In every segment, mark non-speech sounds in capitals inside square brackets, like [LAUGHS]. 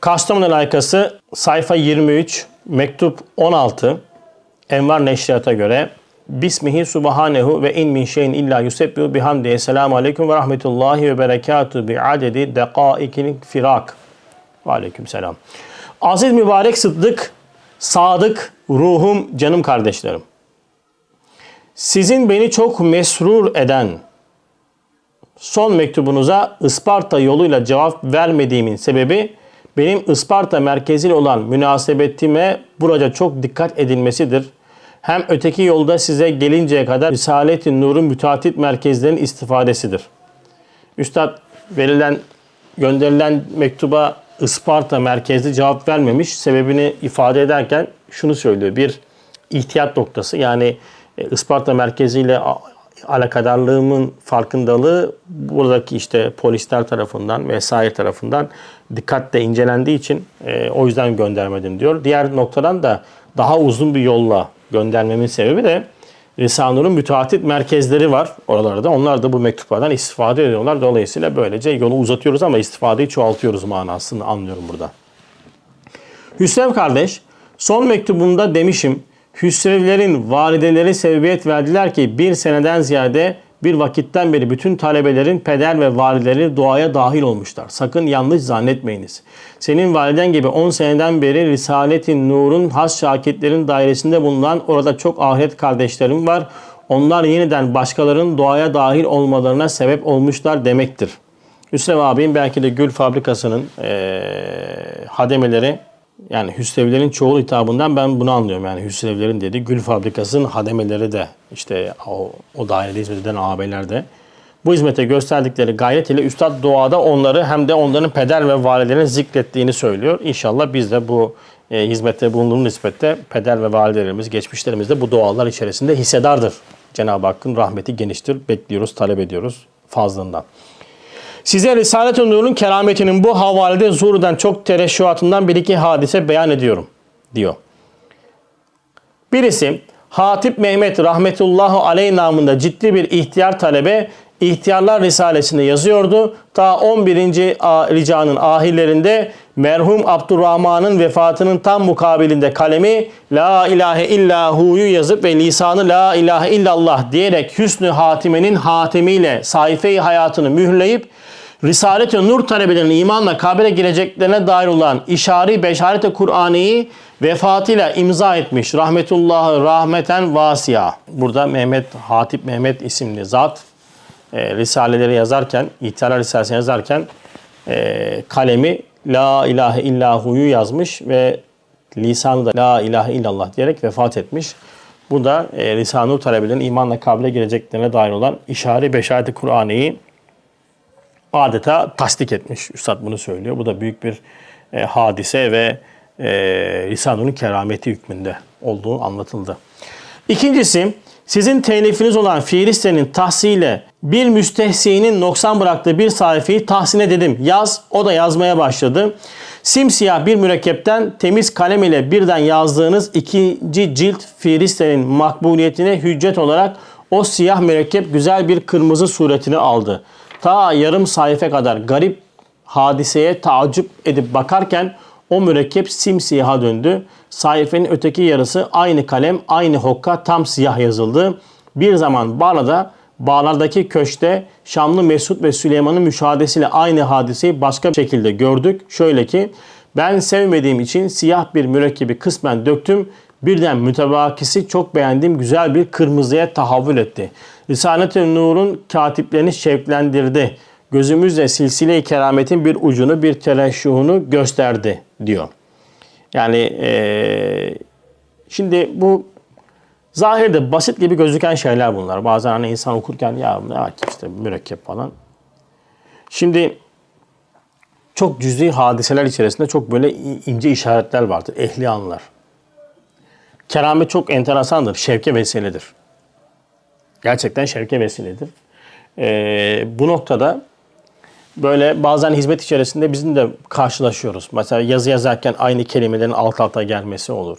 Kastamonu layıkası sayfa 23, mektup 16, Envar Neşriyat'a göre Bismihi subhanehu ve in min şeyin illa yusebbihu bihamdihi. Selamu aleyküm ve rahmetullahi ve berekatuhu bi adedi dekaikil firak. Ve aleyküm selam. Aziz mübarek sıddık, sadık, ruhum, canım kardeşlerim. Sizin beni çok mesrur eden son mektubunuza Isparta yoluyla cevap vermediğimin sebebi benim Isparta merkezili olan münasebetime burada çok dikkat edilmesidir. Hem öteki yolda size gelinceye kadar Risalet-i Nur'un müteatit merkezlerinin istifadesidir. Üstad verilen, gönderilen mektuba Isparta merkezli cevap vermemiş. Sebebini ifade ederken şunu söylüyor. Bir ihtiyat noktası yani e, Isparta merkeziyle alakadarlığımın farkındalığı buradaki işte polisler tarafından vesaire tarafından dikkatle incelendiği için e, o yüzden göndermedim diyor. Diğer noktadan da daha uzun bir yolla göndermemin sebebi de Risale-i Nur'un müteatit merkezleri var oralarda. Onlar da bu mektuplardan istifade ediyorlar. Dolayısıyla böylece yolu uzatıyoruz ama istifadeyi çoğaltıyoruz manasını anlıyorum burada. Hüsrev kardeş, son mektubumda demişim, Hüsrevlerin valideleri sebebiyet verdiler ki bir seneden ziyade bir vakitten beri bütün talebelerin peder ve valideleri duaya dahil olmuşlar. Sakın yanlış zannetmeyiniz. Senin validen gibi 10 seneden beri Risalet-i Nur'un has şakitlerin dairesinde bulunan orada çok ahiret kardeşlerim var. Onlar yeniden başkalarının duaya dahil olmalarına sebep olmuşlar demektir. Hüsrev abim belki de gül fabrikasının eee hademeleri yani Hüsrevlerin çoğul hitabından ben bunu anlıyorum. Yani Hüsrevlerin dedi gül fabrikasının hademeleri de işte o, o dairede hizmet eden ağabeyler de bu hizmete gösterdikleri gayret ile Üstad duada onları hem de onların peder ve validelerine zikrettiğini söylüyor. İnşallah biz de bu e, hizmette bulunduğumuz nispette peder ve validelerimiz, geçmişlerimiz de bu dualar içerisinde hissedardır. Cenab-ı Hakk'ın rahmeti geniştir. Bekliyoruz, talep ediyoruz fazlından. Size Risalet-i Nur'un kerametinin bu havalede zuhurdan çok tereşşuatından bir iki hadise beyan ediyorum diyor. Birisi Hatip Mehmet rahmetullahu aleyh namında ciddi bir ihtiyar talebe İhtiyarlar Risalesi'nde yazıyordu. Ta 11. a- ricanın ahirlerinde merhum Abdurrahman'ın vefatının tam mukabilinde kalemi La ilahe illahu'yu yazıp ve lisanı La ilahe illallah diyerek Hüsnü Hatime'nin hatemiyle sayfayı hayatını mühürleyip Risalet-i Nur talebelerinin imanla kabire gireceklerine dair olan işari beşaret-i Kur'ani'yi vefatıyla imza etmiş. Rahmetullahi rahmeten vasiya. Burada Mehmet Hatip Mehmet isimli zat e, risaleleri yazarken, İhtiyarlar Risalesi'ni yazarken e, kalemi La ilahe illahu'yu yazmış ve lisanı da La ilahe illallah diyerek vefat etmiş. Bu da e, Risale-i imanla kabile gireceklerine dair olan işari beşaret-i Kur'ani'yi adeta tasdik etmiş. Üstad bunu söylüyor. Bu da büyük bir e, hadise ve e, Risale-i kerameti hükmünde olduğu anlatıldı. İkincisi, sizin telifiniz olan fiilistenin tahsile bir müstehsinin noksan bıraktığı bir sayfayı tahsine dedim. Yaz, o da yazmaya başladı. Simsiyah bir mürekkepten temiz kalem ile birden yazdığınız ikinci cilt fiilistenin makbuliyetine hüccet olarak o siyah mürekkep güzel bir kırmızı suretini aldı. Ta yarım sayfa kadar garip hadiseye taaccüp edip bakarken o mürekkep simsiyaha döndü. Sayfenin öteki yarısı aynı kalem, aynı hokka tam siyah yazıldı. Bir zaman Bağla'da, Bağlar'daki köşte Şamlı Mesut ve Süleyman'ın müşahadesiyle aynı hadiseyi başka bir şekilde gördük. Şöyle ki, ben sevmediğim için siyah bir mürekkebi kısmen döktüm. Birden mütebakisi çok beğendiğim güzel bir kırmızıya tahavvül etti. Risalet-i Nur'un katiplerini şevklendirdi. Gözümüzle silsile-i kerametin bir ucunu, bir tereşşuhunu gösterdi diyor. Yani eee, şimdi bu zahirde basit gibi gözüken şeyler bunlar. Bazen hani insan okurken ya ne var ki işte mürekkep falan. Şimdi çok cüzi hadiseler içerisinde çok böyle ince işaretler vardır. Ehli anlar. Keramet çok enteresandır. Şevke vesiledir. Gerçekten şevke vesiledir. Ee, bu noktada böyle bazen hizmet içerisinde bizim de karşılaşıyoruz. Mesela yazı yazarken aynı kelimelerin alt alta gelmesi olur.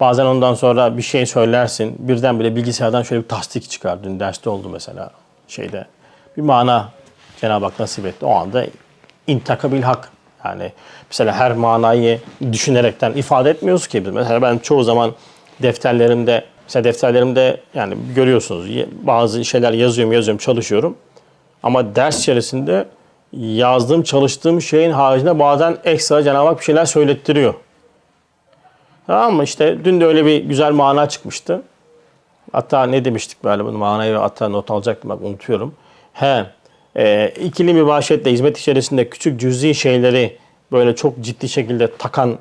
Bazen ondan sonra bir şey söylersin. Birdenbire bilgisayardan şöyle bir tasdik çıkar. Dün derste oldu mesela şeyde. Bir mana Cenab-ı Hak nasip etti. O anda intakabil hak. Yani mesela her manayı düşünerekten ifade etmiyoruz ki. biz. Mesela ben çoğu zaman defterlerimde, mesela defterlerimde yani görüyorsunuz bazı şeyler yazıyorum, yazıyorum, çalışıyorum. Ama ders içerisinde yazdığım, çalıştığım şeyin haricinde bazen ekstra Cenab-ı Hak bir şeyler söylettiriyor. Tamam mı? İşte dün de öyle bir güzel mana çıkmıştı. Hatta ne demiştik böyle bunu manayı hatta not alacaktım bak unutuyorum. He, e, ikili mübaşetle hizmet içerisinde küçük cüzi şeyleri böyle çok ciddi şekilde takan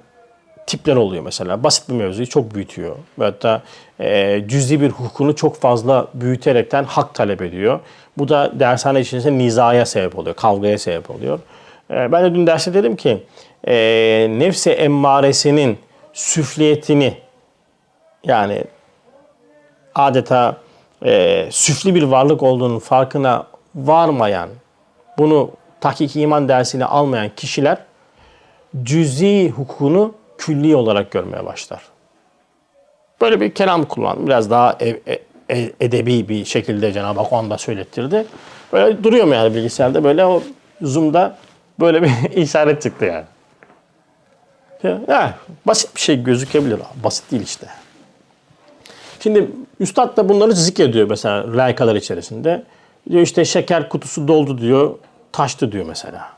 tipler oluyor mesela. Basit bir mevzuyu çok büyütüyor. Ve hatta e, cüzi bir hukukunu çok fazla büyüterekten hak talep ediyor. Bu da dershane içerisinde nizaya sebep oluyor, kavgaya sebep oluyor. E, ben de dün derste dedim ki e, nefsi emmaresinin süfliyetini yani adeta e, süfli bir varlık olduğunun farkına varmayan, bunu tahkik iman dersini almayan kişiler cüzi hukukunu külli olarak görmeye başlar. Böyle bir kelam kullandım. Biraz daha e- e- e- edebi bir şekilde Cenab-ı Hak o anda söylettirdi. Böyle duruyorum yani bilgisayarda böyle o zoom'da böyle bir [LAUGHS] işaret çıktı yani. Ya, basit bir şey gözükebilir. Basit değil işte. Şimdi Üstad da bunları zikrediyor mesela layıkalar içerisinde. Diyor işte şeker kutusu doldu diyor, taştı diyor mesela.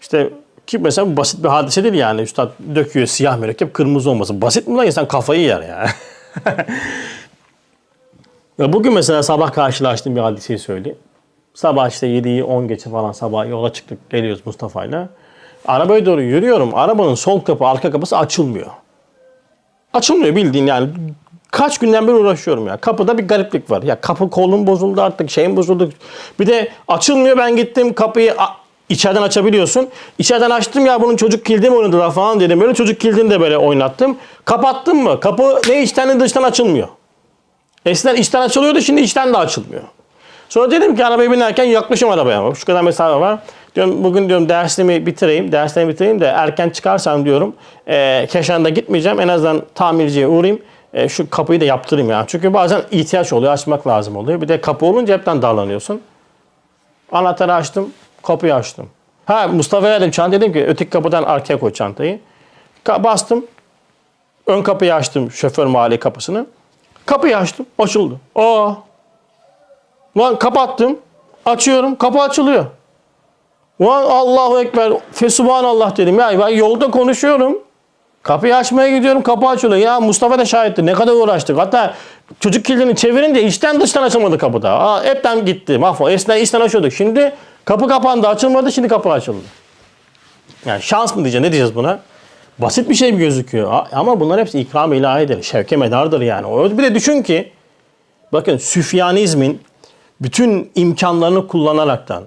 İşte ki mesela basit bir hadise değil yani. Üstad döküyor siyah mürekkep kırmızı olması. Basit mi lan insan kafayı yer ya. [LAUGHS] ya bugün mesela sabah karşılaştığım bir hadiseyi söyleyeyim. Sabah işte 7'yi 10 geçe falan sabah yola çıktık geliyoruz Mustafa'yla. Arabaya doğru yürüyorum. Arabanın sol kapı arka kapısı açılmıyor. Açılmıyor bildiğin yani. Kaç günden beri uğraşıyorum ya. Kapıda bir gariplik var. Ya kapı kolum bozuldu artık, şeyim bozuldu. Bir de açılmıyor ben gittim kapıyı içeriden açabiliyorsun. İçeriden açtım ya bunun çocuk kilidi mi oynadılar falan dedim. Böyle çocuk kilidini de böyle oynattım. Kapattım mı? Kapı ne içten ne dıştan açılmıyor. Eskiden içten açılıyordu şimdi içten de açılmıyor. Sonra dedim ki arabaya binerken yaklaşım arabaya. Şu kadar mesafe var. Diyorum bugün diyorum dersimi bitireyim, derslerimi bitireyim de erken çıkarsam diyorum e, Keşan'da gitmeyeceğim. En azından tamirciye uğrayayım. E, şu kapıyı da yaptırayım ya. Çünkü bazen ihtiyaç oluyor, açmak lazım oluyor. Bir de kapı olunca hepten darlanıyorsun. Anahtarı açtım, kapıyı açtım. Ha Mustafa'ya dedim çantayı dedim ki öteki kapıdan arkaya koy çantayı. Ka- bastım. Ön kapıyı açtım şoför mahalle kapısını. Kapıyı açtım, açıldı. Aa Lan kapattım. Açıyorum. Kapı açılıyor. Ulan Allahu Ekber. Fesubhanallah dedim. Ya ben yolda konuşuyorum. Kapıyı açmaya gidiyorum. Kapı açılıyor. Ya Mustafa da şahitti. Ne kadar uğraştık. Hatta çocuk kilidini çevirince içten dıştan açılmadı kapıda. Aa, hepten gitti. Mahvol. Eskiden içten açıyorduk. Şimdi kapı kapandı. Açılmadı. Şimdi kapı açıldı. Yani şans mı diyeceğiz? Ne diyeceğiz buna? Basit bir şey mi gözüküyor? Ama bunlar hepsi ikram ilahidir. Şevke medardır yani. Bir de düşün ki bakın Süfyanizmin bütün imkanlarını kullanaraktan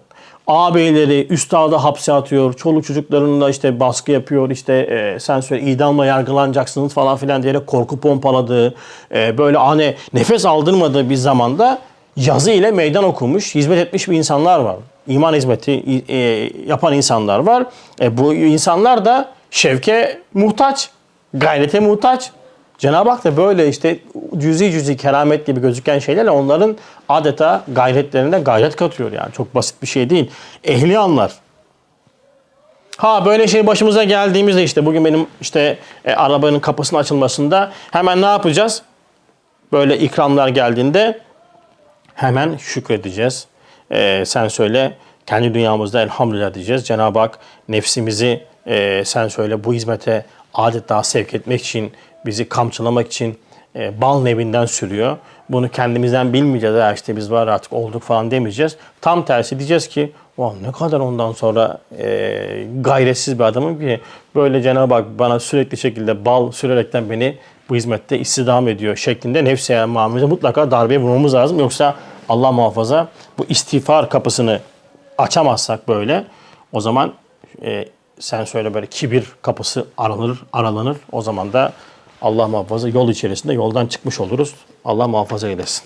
ağabeyleri üstadı hapse atıyor, çoluk çocuklarını da işte baskı yapıyor, işte e, sen söyle idamla yargılanacaksınız falan filan diyerek korku pompaladığı, e, böyle hani nefes aldırmadığı bir zamanda yazı ile meydan okumuş, hizmet etmiş bir insanlar var. İman hizmeti e, yapan insanlar var. E, bu insanlar da şevke muhtaç, gayrete muhtaç. Cenab-ı Hak da böyle işte cüzi cüzi keramet gibi gözüken şeylerle onların adeta gayretlerine gayret katıyor yani. Çok basit bir şey değil. Ehli anlar. Ha böyle şey başımıza geldiğimizde işte bugün benim işte e, arabanın kapısının açılmasında hemen ne yapacağız? Böyle ikramlar geldiğinde hemen şükredeceğiz. Ee, sen söyle kendi dünyamızda elhamdülillah diyeceğiz. Cenab-ı Hak nefsimizi e, sen söyle bu hizmete adeta sevk etmek için, bizi kamçılamak için e, bal nevinden sürüyor. Bunu kendimizden bilmeyeceğiz. Ya işte biz var artık olduk falan demeyeceğiz. Tam tersi diyeceğiz ki Vah ne kadar ondan sonra e, gayretsiz bir adamım ki böyle Cenab-ı Hak bana sürekli şekilde bal sürerekten beni bu hizmette istidam ediyor şeklinde nefse emmamemize mutlaka darbeye vurmamız lazım. Yoksa Allah muhafaza bu istiğfar kapısını açamazsak böyle o zaman e, sen söyle böyle kibir kapısı aranır, aralanır. O zaman da Allah muhafaza yol içerisinde yoldan çıkmış oluruz. Allah muhafaza eylesin.